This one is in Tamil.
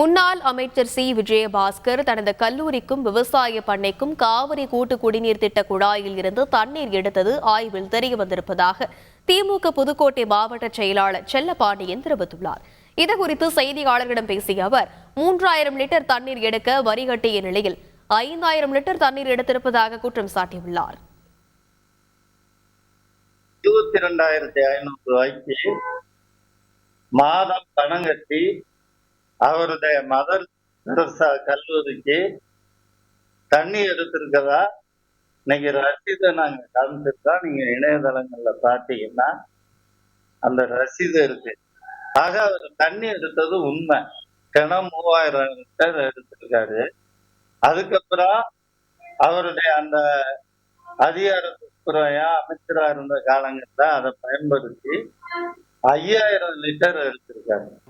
முன்னாள் அமைச்சர் சி. விஜயபாஸ்கர் தனது கல்லூரிக்கும் விவசாய பண்ணைக்கும் காவிரி கூட்டு குடிநீர் திட்ட குழாயில் இருந்து தண்ணீர் எடுத்தது ஆய்வில் தெரிய வந்திருப்பதாக திமுக புதுக்கோட்டை மாவட்ட செயலாளர் செல்லபாண்டியன் தெரிவித்துள்ளார். இதுகுறித்து செய்தியாளர்களிடம் பேசிய அவர் மூன்றாயிரம் லிட்டர் தண்ணீர் எடுக்க வரி கட்டிய நிலையில் ஐந்தாயிரம் லிட்டர் தண்ணீர் எடுத்திருப்பதாக குற்றம் சாட்டியுள்ளார். இருபத்தி ஐநூறு ரூபாய்க்கு மாதம் பணம் கட்டி அவருடைய மதர் தெரசா கல்லூரிக்கு தண்ணி எடுத்திருக்கதா? இன்னைக்கு ரசீதை நாங்க காமிச்சிருக்கோம் நீங்க இணையதளங்கள்ல பார்த்தீங்கன்னா அந்த ரசீது இருக்கு. ஆக அவர் தண்ணி எடுத்தது உண்மை. கிணம் மூவாயிரம் லிட்டர் எடுத்திருக்காரு. அதுக்கப்புறம் அவருடைய அந்த அதிகாரத்துறையா அமைச்சரா இருந்த காலங்கள்ல அதை பயன்படுத்தி ஐயாயிரம் லிட்டர் எடுத்திருக்காரு.